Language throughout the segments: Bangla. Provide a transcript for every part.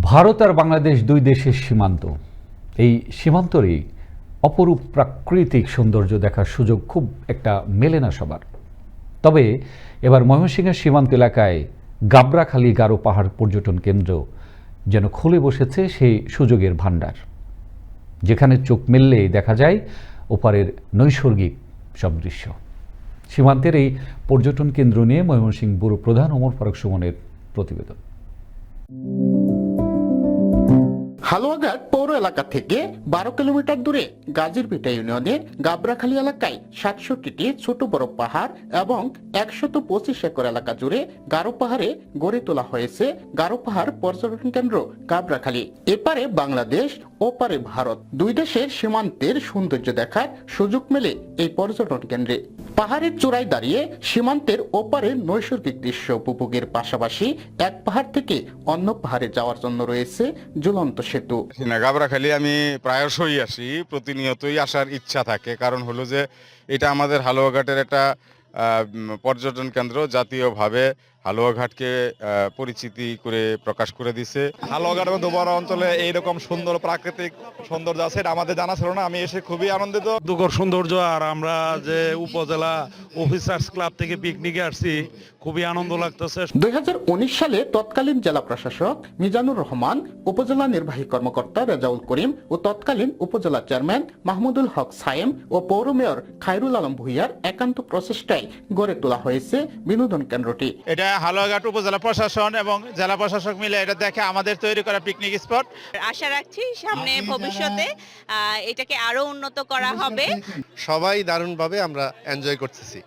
ভারত আর বাংলাদেশ দুই দেশের সীমান্ত। এই সীমান্তরই অপরূপ প্রাকৃতিক সৌন্দর্য দেখার সুযোগ খুব একটা মেলে না সবার। তবে এবার ময়মনসিংহের সীমান্ত এলাকায় গাবরাখালি গারো পাহাড় পর্যটন কেন্দ্র যেন খুলে বসেছে সেই সুযোগের ভাণ্ডার। যেখানে চোখ মেললেই দেখা যায় ওপারের নৈসর্গিক সব দৃশ্য। সীমান্তের এই পর্যটন কেন্দ্র নিয়ে ময়মনসিংহ ব্যুরো প্রধান ওমর ফারুক সুমনের প্রতিবেদন। হালুয়াঘাট পৌর এলাকা থেকে বারো কিলোমিটার দূরে গাজীরবিটা ইউনিয়নের গাবরাখালী এলাকায় সাতষট্টিটি ছোট বড় পাহাড় এবং একশত পঁচিশ একর এলাকা জুড়ে গারো পাহাড়ে গড়ে তোলা হয়েছে গারো পাহাড় পর্যটন কেন্দ্র গাবরাখালী এপারে বাংলাদেশ, ওপারে ভারত। দুই দেশের সীমান্তের সৌন্দর্য দেখার সুযোগ মেলে এই পর্যটন কেন্দ্রে। পাহাড়ের চূড়ায় দাঁড়িয়ে সীমান্তের ওপারে নৈসর্গিক দৃশ্য উপভোগের পাশাপাশি এক পাহাড় থেকে অন্য পাহাড়ে যাওয়ার জন্য রয়েছে ঝুলন্ত সেতু। গাবরাখালি আমি প্রায়শই আসি, প্রতিনিয়তই আসার ইচ্ছা থাকে। কারণ হলো যে এটা আমাদের হালুয়াঘাটের একটা পর্যটন কেন্দ্র জাতীয়ভাবে। হালুয়াঘাটকে আহ, পরিচিতি করে প্রকাশ করে দিছে। হালুয়াঘাট এবং দোবারা অঞ্চলে এইরকম সুন্দর প্রাকৃতিক সৌন্দর্য আছে এটা আমাদের জানা ছিল না আমি এসে খুবই আনন্দিত। দুর্গর সৌন্দর্য আর আমরা যে উপজেলা অফিসার্স ক্লাব থেকে পিকনিকে আসছি খুবই আনন্দ লাগতেছে। দুই সালে তৎকালীন জেলা প্রশাসক মিজানুর রহমান উপজেলা নির্বাহী কর্মকর্তা রেজাউল করিম ও তৎকালীন উপজেলা চেয়ারম্যান মাহমুদুল হক সায়েম ও পৌর মেয়র খায়রুল আলম ভুইয়ার একান্ত প্রচেষ্টায় গড়ে তোলা হয়েছে বিনোদন কেন্দ্রটি। এটা হালুয়াঘাট উপজেলা প্রশাসন এবং জেলা প্রশাসক মিলে এটা দেখে আমাদের তৈরি করা পিকনিক স্পট আশা রাখছি সামনে ভবিষ্যতে এটাকে আরও উন্নত করা হবে। সবাই দারুণভাবে আমরা এনজয় করতেছি।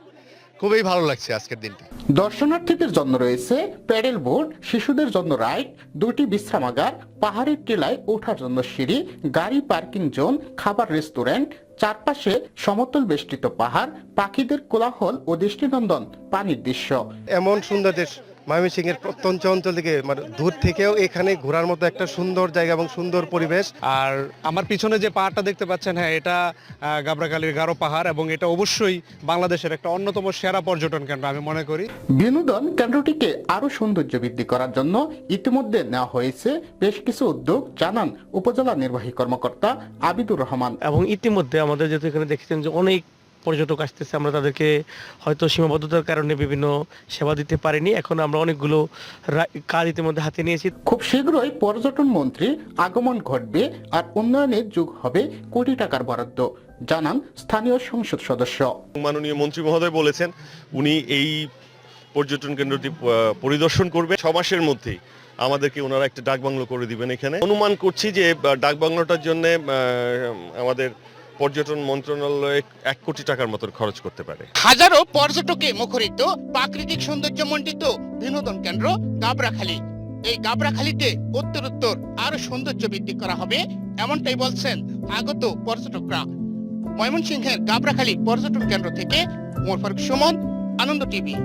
খুবই ভালো লাগছে আজকের দিনটা। দর্শনার্থীদের জন্য রয়েছে প্যাডেল বোর্ড শিশুদের জন্য রাইড দুটি বিশ্রামাগার পাহাড়ের টিলায় ওঠার জন্য সিঁড়ি গাড়ি পার্কিং জোন খাবার রেস্টুরেন্ট চারপাশে সমতল বেষ্টিত পাহাড় পাখিদের কোলাহল ও দৃষ্টিনন্দন পানির দৃশ্য। এমন সুন্দর দেশ ময়মনসিংহ এর প্রত্যন্ত অঞ্চল থেকে মানে দূর থেকেও এখানে ঘোরার মতো একটা সুন্দর জায়গা এবং সুন্দর পরিবেশ। আর আমার পিছনে যে পাহাড়টা দেখতে পাচ্ছেন হ্যাঁ এটা গাবরাকালির গারো পাহাড় এবং এটা অবশ্যই বাংলাদেশের একটা অন্যতম সেরা পর্যটন কেন্দ্র আমি মনে করি। বিনোদন কেন্দ্রটিকে আরও সৌন্দর্য বৃদ্ধি করার জন্য ইতিমধ্যে নেওয়া হয়েছে বেশ কিছু উদ্যোগ জানান উপজেলা নির্বাহী কর্মকর্তা আবিদুর রহমান। এবং ইতিমধ্যে আমাদের যেহেতু এখানে দেখেছেন যে অনেক পর্যটক আসতেছে আমরা তাদেরকে হয়তো সীমাবদ্ধতার কারণে বিভিন্ন সেবা দিতে পারিনি। এখন আমরা অনেকগুলো কাজ ইতিমধ্যে হাতে নিয়েছি। খুব শীঘ্রই পর্যটন মন্ত্রী আগমন ঘটবে আর উন্নয়নের যুগ হবে কোটি টাকার বরাদ্দ জানান স্থানীয় সংসদ সদস্য। মাননীয় মন্ত্রী মহোদয় বলেছেন উনি এই পর্যটন কেন্দ্রটি পরিদর্শন করবে ছ মাসের মধ্যেই আমাদেরকে ওনারা একটা ডাকবাংলো করে দিবেন এখানে। অনুমান করছি যে ডাকবাংলোটার জন্য আমাদের পর্যটন মন্ত্রণালয় এক কোটি টাকার মতন খরচ করতে পারে। হাজারো পর্যটকে মুখরিত, প্রাকৃতিক সৌন্দর্য মণ্ডিত বিনোদন কেন্দ্র গাবরাখালী এই গাবরাখালীতে উত্তরোত্তর আরও সৌন্দর্য বৃদ্ধি করা হবে, এমনটাই বলছেন আগত পর্যটকরা। ময়মনসিংহের গাবরাখালী পর্যটন কেন্দ্র থেকে মোর ফারুক সুমন, আনন্দ টিভি।